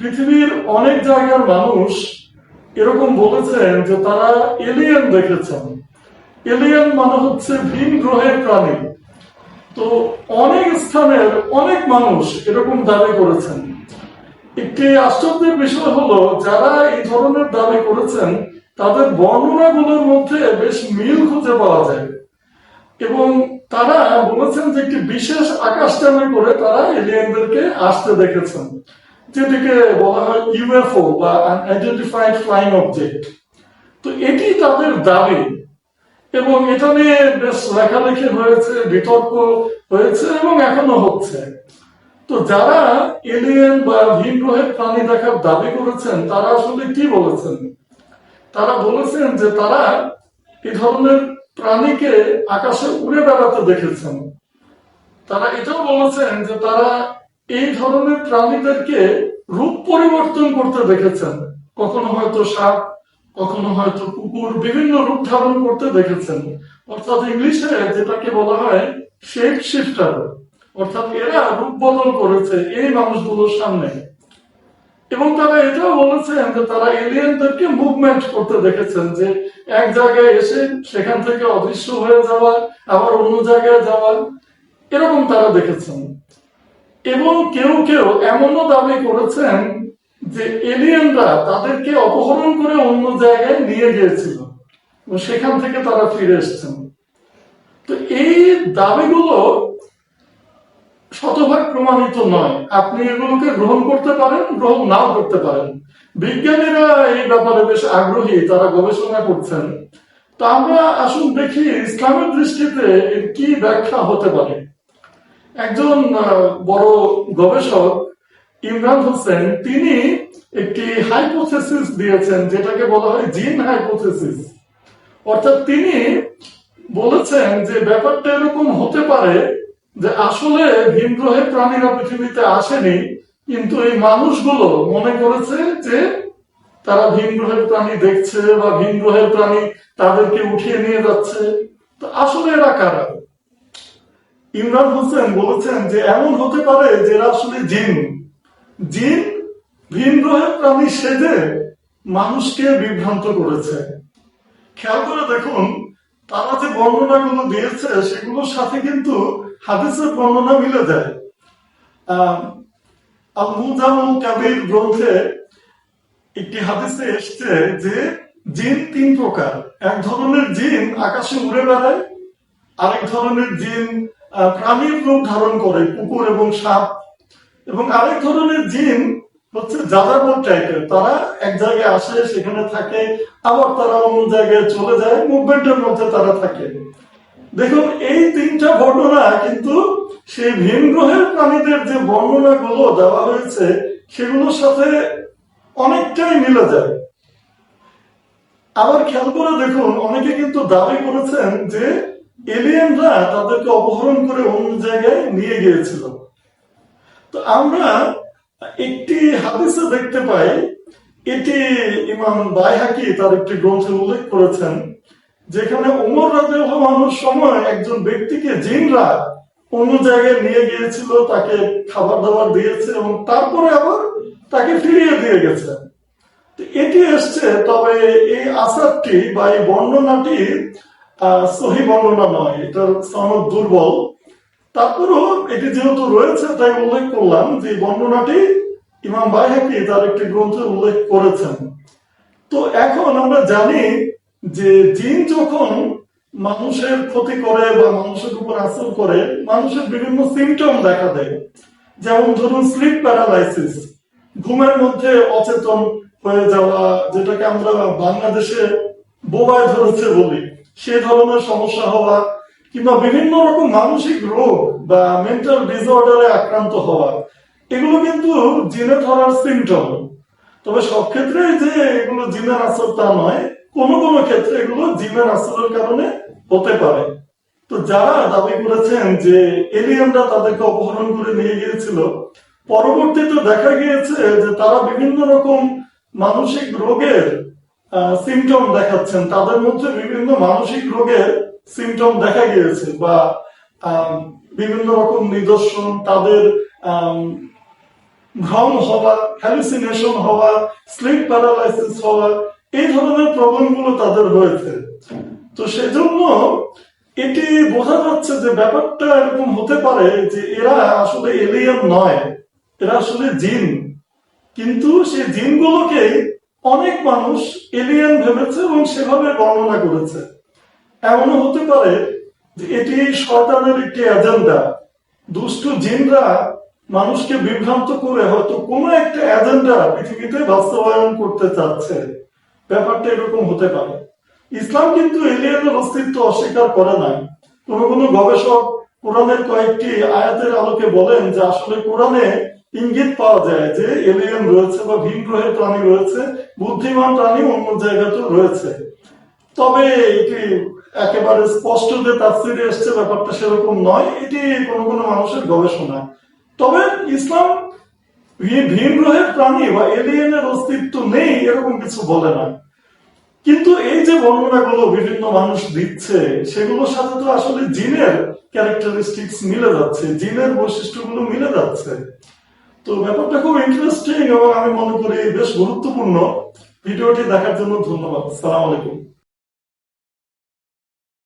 পৃথিবীর অনেক জায়গার মানুষ এরকম বলেছেন যে তারা এলিয়েন দেখেছেন। এলিয়েন মানে হচ্ছে ভিন গ্রহের প্রাণী। তো অনেক স্থানের অনেক মানুষ এরকম দাবি করেছেন। একটি আশ্চর্যের বিষয় হলো, যারা এই ধরনের দাবি করেছেন, তাদের বর্ণনাগুলোর মধ্যে বেশ মিল খুঁজে পাওয়া যায়। এবং তারা বলেছেন যে একটি বিশেষ আকাশযানে করে তারা এলিয়েনদেরকে আসতে দেখেছেন। যেটিকে বলা হয় ইউএফও বা আইডেন্টিফাইড ফ্লাইং অবজেক্ট। তো এটি তাদের দাবি এবং এটা নিয়ে বেশ লেখালেখি হয়েছে, বিতর্ক হয়েছে এবং এখনও হচ্ছে। তো যারা এলিয়েন বা ভিন গ্রহের প্রাণী দেখার দাবি করেছেন, তারা আসলে কি বলেছেন? তারা বলেছেন যে তারা এই ধরনের প্রাণীকে আকাশে উড়ে বেড়াতে দেখেছেন। তারা এটাও বলেছেন যে তারা এই ধরনের প্রাণীদেরকে রূপ পরিবর্তন করতে দেখেছেন। কখনো হয়তো সাপ, কখনো হয়তো কুকুর, বিভিন্ন রূপ ধারণ করতে দেখেছেন। অর্থাৎ ইংলিশে যেটাকে বলা হয় শেপ শিফটার অর্থাৎ এরা রূপ বদল করেছে এই মানুষগুলোর সামনে। এবং তারা এটাও বলেছেন যে তারা এলিয়েনদেরকে মুভমেন্ট করতে দেখেছেন যে এক জায়গায় এসে সেখান থেকে অদৃশ্য হয়ে যাওয়া, আবার অন্য জায়গায় যাওয়া, এরকম তারা দেখেছেন। এবং কেউ কেউ এমনও দাবি করেছেন যে এলিয়েনরা তাদেরকে অপহরণ করে অন্য জায়গায় নিয়ে গিয়েছিল সেখান থেকে তারা ফিরে এসেছেন। তো এই দাবিগুলো শতভাগ প্রমাণিত নয়। আপনি এগুলোকে গ্রহণ করতে পারেন, গ্রহণ নাও করতে পারেন। বিজ্ঞানীরা এই ব্যাপারে বেশ আগ্রহী, তারা গবেষণা করছেন। তো আমরা আসুন দেখি ইসলামের দৃষ্টিতে কি ব্যাখ্যা হতে পারে। একজন বড় গবেষক, ইমরান হোসেন, তিনি একটি হাইপোথেসিস দিয়েছেন, যেটাকে বলা হয় জিন হাইপোথেসিস অর্থাৎ তিনি বলেছেন যে ব্যাপারটা এরকম হতে পারে যে আসলে ভিন গ্রহের প্রাণীরা পৃথিবীতে আসেনি, কিন্তু এই মানুষগুলো মনে করেছে যে তারা ভিন গ্রহের প্রাণী দেখছে বা ভিন গ্রহের প্রাণী তাদেরকে উঠিয়ে নিয়ে যাচ্ছে। তো আসলে এরা কারা? ইমরান হোসেন বলেছেন যে এমন হতে পারে যে এরা আসলে জিন। জিন ভিন গ্রহের প্রাণী সেজে মানুষকে বিভ্রান্ত করেছে। খেয়াল করে দেখুন, তারা যে বর্ণনাগুলো দিয়েছে, সেগুলোর সাথে কিন্তু হাদিসের বর্ণনা মিলে যায়। কাবির গ্রন্থে একটি হাদিসে এসছে যে জিন তিন প্রকার। এক ধরনের জিন আকাশে উড়ে বেড়ায়, আরেক ধরনের জিন প্রাণীর রূপ ধারণ করে, কুকুর এবং সাপ। এবং আরেক ধরনের জিন হচ্ছে যাযাবর টাইপের তারা এক জায়গায় আসে, সেখানে থাকে, আবার তারা অন্য জায়গায় চলে যায় মুভমেন্টের মধ্যে তারা থাকে। দেখুন, এই তিনটা বর্ণনা কিন্তু সেই ভিন গ্রহের প্রাণীদের যে বর্ণনা গুলো দেওয়া হয়েছে, সেগুলোর সাথে অনেকটাই মিলে যায়। আবার খেয়াল করে দেখুন, অনেকে কিন্তু দাবি করেছেন যে এলিয়েনরা তাদেরকে অপহরণ করে অন্য জায়গায় নিয়ে গিয়েছিল। তো আমরা একটি হাদিসে দেখতে পাই, এটি ইমাম বাইহাকি তার একটি গ্রন্থে উল্লেখ করেছেন যেখানে উমর রাজের সময় একজন ব্যক্তিকে জিনরা অন্য জায়গায় নিয়ে গিয়েছিল, তাকে খাবার দাবার দিয়েছে এবং তারপরে আবার তাকে ফিরিয়ে দিয়ে গেছে। এটি এসছে, তবে এই আসারটি বা এই বর্ণনাটি সহি বর্ণনা নয়, এটার সনদ দুর্বল। তারপরেও এটি যেহেতু রয়েছে, তাই উল্লেখ করলাম যে বর্ণনাটি ইমাম বাইহাকি তার একটি গ্রন্থে উল্লেখ করেছেন। তো এখন আমরা জানি যে জিন যখন মানুষের ক্ষতি করে বা মানুষের উপর আসর করে, মানুষের বিভিন্ন সিমটম দেখা দেয়। যেমন ধরুন স্লিপ প্যারালাইসিস ঘুমের মধ্যে অচেতন হয়ে যাওয়া, যেটাকে আমরা বাংলাদেশে বোবায় ধরেছে বলি। সে ধরনের সমস্যা হওয়া কিংবা বিভিন্ন রকম মানসিক রোগ বা মেন্টাল ডিসঅর্ডারে আক্রান্ত হওয়া। এগুলো কিন্তু জিনে ধরার সিমটম তবে সব ক্ষেত্রে যে এগুলো জিনের আসর তা নয়, কোন কোন ক্ষেত্রে এগুলো জিনের আসরের কারণে হতে পারে। তো যারা দাবি করেছেন যে এলিয়েনরা তাদেরকে অপহরণ করে নিয়ে গিয়েছিল, পরবর্তীতে দেখা গিয়েছে যে তারা বিভিন্ন রকম মানসিক রোগের সিমটম দেখাচ্ছেন। তাদের মধ্যে বিভিন্ন মানসিক রোগের সিমটম দেখা গিয়েছে বা বিভিন্ন রকম নিদর্শন তাদের ভ্রম হওয়া হ্যালুসিনেশন হওয়া স্লিপ প্যারালাইসিস হওয়া, এই ধরনের প্রবলেমগুলো তাদের হয়েছে। তো সেজন্য এটি বোঝা যাচ্ছে যে ব্যাপারটা এরকম হতে পারে যে এরা আসলে এলিয়েন নয়, এরা আসলে জিন। কিন্তু সেই জিনগুলোকে অনেক মানুষ এলিয়েন ভেবেছে এবং সেভাবে বর্ণনা করেছে। এমনও হতে পারে যে এটি শয়তানের একটি এজেন্ডা দুষ্ট জিনরা মানুষকে বিভ্রান্ত করে হয়তো কোনো একটা এজেন্ডা পৃথিবীতে বাস্তবায়ন করতে চাচ্ছে। ব্যাপারটা এরকম হতে পারে। ইসলাম কিন্তু এলিয়েনের অস্তিত্ব অস্বীকার করে নাই। কোন কোন গবেষক কোরআনের কয়েকটি আয়াতের আলোকে বলেন যে আসলে কোরআনে ইঙ্গিত পাওয়া যায় যে এলিয়েন রয়েছে বা ভিন গ্রহের প্রাণী রয়েছে, বুদ্ধিমান প্রাণী অন্য জায়গাতেও রয়েছে। তবে এটি একেবারে স্পষ্ট যে তাফসিরে এসছে, ব্যাপারটা সেরকম নয়। এটি কোনো কোনো মানুষের গবেষণা। তবে ইসলাম ভিন গ্রহের প্রাণী বা এলিয়েনের অস্তিত্ব নেই, এরকম কিছু বলে না। কিন্তু এই যে বর্ণনাগুলো বিভিন্ন মানুষ দিচ্ছে, সেগুলোর সাথে তো আসলে জিনের ক্যারেক্টারিস্টিক্স মিলে যাচ্ছে, জিনের বৈশিষ্ট্যগুলো মিলে যাচ্ছে। তো ব্যাপারটা খুব ইন্টারেস্টিং এবং আমি মনে করি বেশ গুরুত্বপূর্ণ। ভিডিওটি দেখার জন্য ধন্যবাদ। সালাম আলাইকুম।